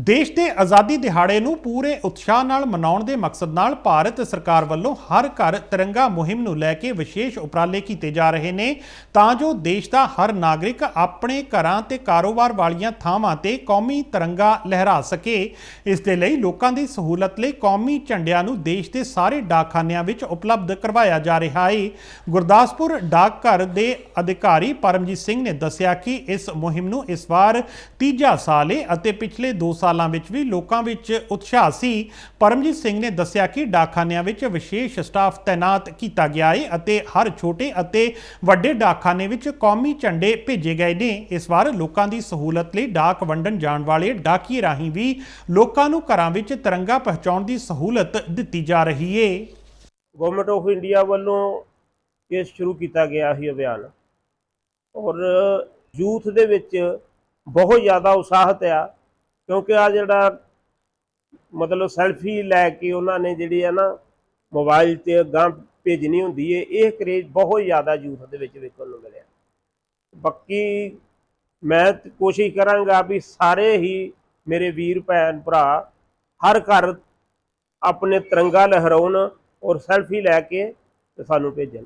ਦੇਸ਼ ਦੇ ਆਜ਼ਾਦੀ ਦਿਹਾੜੇ ਨੂੰ ਪੂਰੇ ਉਤਸ਼ਾਹ ਨਾਲ ਮਨਾਉਣ ਦੇ ਮਕਸਦ ਨਾਲ ਭਾਰਤ ਸਰਕਾਰ ਵੱਲੋਂ ਹਰ ਘਰ ਤਿਰੰਗਾ ਮੁਹਿੰਮ ਨੂੰ ਲੈ ਕੇ ਵਿਸ਼ੇਸ਼ ਉਪਰਾਲੇ ਕੀਤੇ ਜਾ ਰਹੇ ਨੇ। ਤਾਂ ਜੋ ਦੇਸ਼ ਦਾ ਹਰ ਨਾਗਰਿਕ ਆਪਣੇ ਘਰਾਂ ਤੇ ਕਾਰੋਬਾਰ ਵਾਲੀਆਂ ਥਾਵਾਂ ਤੇ ਕੌਮੀ ਤਿਰੰਗਾ ਲਹਿਰਾ ਸਕੇ। ਇਸ ਦੇ ਲਈ ਲੋਕਾਂ ਦੀ ਸਹੂਲਤ ਲਈ ਕੌਮੀ ਝੰਡਿਆਂ ਨੂੰ ਦੇਸ਼ ਦੇ ਸਾਰੇ ਡਾਕਖਾਨਿਆਂ ਵਿੱਚ ਉਪਲਬਧ ਕਰਵਾਇਆ ਜਾ ਰਿਹਾ ਹੈ ਗੁਰਦਾਸਪੁਰ ਡਾਕਘਰ ਦੇ ਅਧਿਕਾਰੀ ਪਰਮਜੀਤ ਸਿੰਘ ਨੇ ਦੱਸਿਆ ਕਿ ਇਸ ਮੁਹਿੰਮ ਨੂੰ ਇਸ ਵਾਰ ਤੀਜਾ ਸਾਲ ਹੈ ਅਤੇ ਪਿਛਲੇ 2 ਸਾਲ ਵਿੱਚ ਵੀ ਲੋਕਾਂ ਵਿੱਚ ਉਤਸ਼ਾਹ ਸੀ। ਪਰਮਜੀਤ ਸਿੰਘ ਨੇ ਦੱਸਿਆ ਕਿ ਡਾਕਖਾਨਿਆਂ ਵਿੱਚ ਵਿਸ਼ੇਸ਼ ਸਟਾਫ ਤਾਇਨਾਤ ਕੀਤਾ ਗਿਆ ਹੈ ਅਤੇ ਹਰ ਛੋਟੇ ਅਤੇ ਵੱਡੇ ਡਾਕਖਾਨੇ ਵਿੱਚ ਕੌਮੀ ਝੰਡੇ ਭੇਜੇ ਗਏ ਨੇ। ਇਸ ਵਾਰ ਲੋਕਾਂ ਦੀ ਸਹੂਲਤ ਲਈ ਡਾਕ ਵੰਡਣ ਜਾਣ ਵਾਲੇ ਡਾਕੀਏ ਰਾਹੀਂ ਵੀ ਲੋਕਾਂ ਨੂੰ ਘਰਾਂ ਵਿੱਚ ਤਿਰੰਗਾ ਪਹੁੰਚਾਉਣ ਦੀ ਸਹੂਲਤ ਦਿੱਤੀ ਜਾ ਰਹੀ ਹੈ ਗਵਰਨਮੈਂਟ ਆਫ ਇੰਡੀਆ ਵੱਲੋਂ ਇਹ ਸ਼ੁਰੂ ਕੀਤਾ ਗਿਆ ਸੀ ਅਭਿਆਨ। ਔਰ, ਯੂਥ ਦੇ ਵਿੱਚ ਬਹੁਤ ਜ਼ਿਆਦਾ ਉਤਸ਼ਾਹਤ ਆ। ਕਿਉਂਕਿ ਆ ਜਿਹੜਾ ਮਤਲਬ ਸੈਲਫੀ ਲੈ ਕੇ ਉਹਨਾਂ ਨੇ ਜਿਹੜੀ ਆ ਨਾ ਮੋਬਾਈਲ ਤੇ ਗਾਂ ਭੇਜਣੀ ਹੁੰਦੀ ਏ, ਇਹ ਕਰੇਜ ਬਹੁਤ ਜ਼ਿਆਦਾ ਯੂਥ ਦੇ ਵਿੱਚ ਵੇਖਣ ਨੂੰ ਮਿਲਿਆ। ਬਾਕੀ ਮੈਂ ਕੋਸ਼ਿਸ਼ ਕਰਾਂਗਾ ਵੀ ਸਾਰੇ ਹੀ ਮੇਰੇ ਵੀਰ, ਭੈਣ, ਭਰਾ ਹਰ ਘਰ ਆਪਣੇ ਤਿਰੰਗਾ ਲਹਿਰਾਉਣ ਔਰ ਸੈਲਫੀ ਲੈ ਕੇ ਤੇ ਸਾਨੂੰ ਭੇਜਣ।